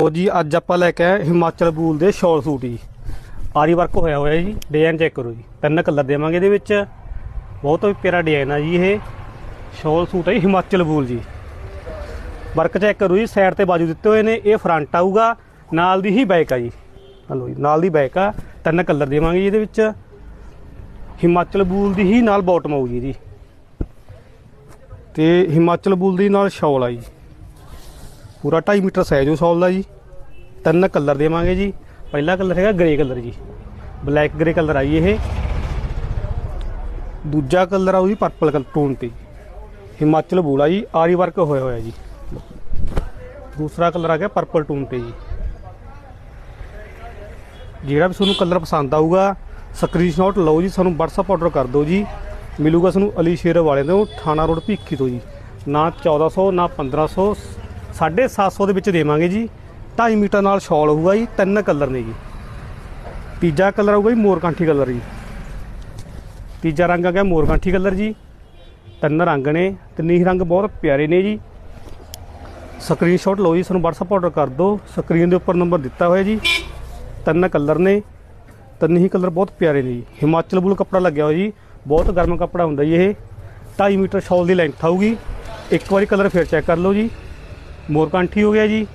ਲੋ ਜੀ, ਅੱਜ ਆਪਾਂ ਲੈ ਕੇ ਆਏ ਹਿਮਾਚਲ ਬੂਲ ਦੇ ਸ਼ੋਲ ਸੂਟ ਜੀ। ਆਰੀ ਵਰਕ ਹੋਇਆ ਹੋਇਆ ਜੀ ਡਿਜ਼ਾਈਨ ਚੈੱਕ ਕਰੋ ਜੀ। ਤਿੰਨ ਕਲਰ ਦੇਵਾਂਗੇ ਇਹਦੇ ਵਿੱਚ। ਬਹੁਤ ਪਿਆਰਾ ਡਿਜ਼ਾਈਨ ਆ ਜੀ ਇਹ। ਸ਼ੋਲ ਸੂਟ ਹੈ ਜੀ, ਹਿਮਾਚਲ ਬੂਲ ਜੀ। ਵਰਕ ਚੈੱਕ ਕਰੋ ਜੀ ਸਾਈਡ ਤੇ ਬਾਜੂ ਦਿੱਤੇ ਹੋਏ ਨੇ, ਇਹ ਫਰੰਟ ਆਊਗਾ, ਨਾਲ ਦੀ ਹੀ ਬੈਕ ਆ ਜੀ। ਹਲੋ ਜੀ, ਨਾਲ ਦੀ ਬੈਕ ਆ। ਤਿੰਨ ਕਲਰ ਦੇਵਾਂਗੇ ਜੀ ਇਹਦੇ ਵਿੱਚ। ਹਿਮਾਚਲ ਬੂਲ ਦੀ ਹੀ ਨਾਲ ਬਾਟਮ ਆਊ ਜੀ। ਇਹਦੀ ਤੇ ਹਿਮਾਚਲ ਬੂਲ ਦੀ ਨਾਲ ਸ਼ਾਲ ਆ ਜੀ। ਪੂਰਾ 2.5 ਮੀਟਰ ਸਾਈਜ਼ ਹੋ ਸ਼ਾਲ ਦਾ ਜੀ। ਤਿੰਨ ਕਲਰ ਦੇਵਾਂਗੇ ਜੀ। ਪਹਿਲਾ ਕਲਰ ਹੈਗਾ ਗ੍ਰੇ ਕਲਰ ਜੀ। ਬਲੈਕ ਗ੍ਰੇ ਕਲਰ ਆਈ ਇਹ। ਦੂਜਾ ਕਲਰ ਆਊ ਜੀ ਪਰਪਲ ਕਲਰ ਟੋਨ ਤੇ। ਹਿਮਾਚਲ ਬੂਲਾ ਜੀ, ਆਰੀ ਵਰਕ ਹੋਇਆ ਹੋਇਆ ਜੀ। ਦੂਸਰਾ ਕਲਰ ਆ ਗਿਆ ਪਰਪਲ ਟੋਨ ਤੇ ਜੀ। ਜਿਹੜਾ ਵੀ ਤੁਹਾਨੂੰ ਕਲਰ ਪਸੰਦ ਆਊਗਾ ਸਕਰੀਨਸ਼ਾਟ ਲਓ ਜੀ, ਸਾਨੂੰ WhatsApp ਆਰਡਰ ਕਰ ਦਿਓ ਜੀ। ਮਿਲੂਗਾ ਤੁਹਾਨੂੰ ਅਲੀ ਸ਼ੇਰ ਵਾਲੇ ਤੋਂ, ਥਾਣਾ ਰੋਡ ਭੀਖੀ ਤੋਂ ਜੀ। ਨਾ 1400 ਨਾ 1500 750 ਦੇ ਵਿੱਚ ਦੇਵਾਂਗੇ ਜੀ। 2.5 ਮੀਟਰ ਨਾਲ ਸ਼ਾਲ ਹੋਊਗਾ ਜੀ, ਤਿੰਨ ਕਲਰ ਨੇ ਜੀ। ਤੀਜਾ ਕਲਰ ਹੋਊਗਾ ਜੀ, ਮੋਰਕਾਂਠੀ ਕਲਰ ਜੀ। ਤੀਜਾ ਰੰਗ ਆ ਗਿਆ ਮੋਰਕਾਂਠੀ ਕਲਰ ਜੀ। ਤਿੰਨ ਰੰਗ ਨੇ, ਤਿੰਨੇ ਹੀ ਰੰਗ ਬਹੁਤ ਪਿਆਰੇ ਨੇ ਜੀ। ਸਕਰੀਨਸ਼ਾਟ ਲਓ ਜੀ, ਸਾਨੂੰ WhatsApp ਆਰਡਰ ਕਰ ਦਿਓ। ਸਕਰੀਨ ਦੇ ਉੱਪਰ ਨੰਬਰ ਦਿੱਤਾ ਹੋਇਆ ਜੀ। ਤਿੰਨ ਕਲਰ ਨੇ, ਤਿੰਨ ਹੀ ਕਲਰ ਬਹੁਤ ਪਿਆਰੇ ਨੇ ਜੀ। ਹਿਮਾਚਲ ਬਲੂ ਕੱਪੜਾ ਲੱਗਿਆ ਹੋਇਆ ਜੀ। ਬਹੁਤ ਗਰਮ ਕੱਪੜਾ ਹੁੰਦਾ ਜੀ ਇਹ। 2.5 ਮੀਟਰ ਸ਼ਾਲ ਦੀ ਲੈਂਥ ਆਊਗੀ। ਇੱਕ ਵਾਰੀ ਕਲਰ ਫਿਰ ਚੈੱਕ ਕਰ ਲਓ ਜੀ। ਮੋਰਕਾਂਠੀ ਹੋ ਗਿਆ ਜੀ।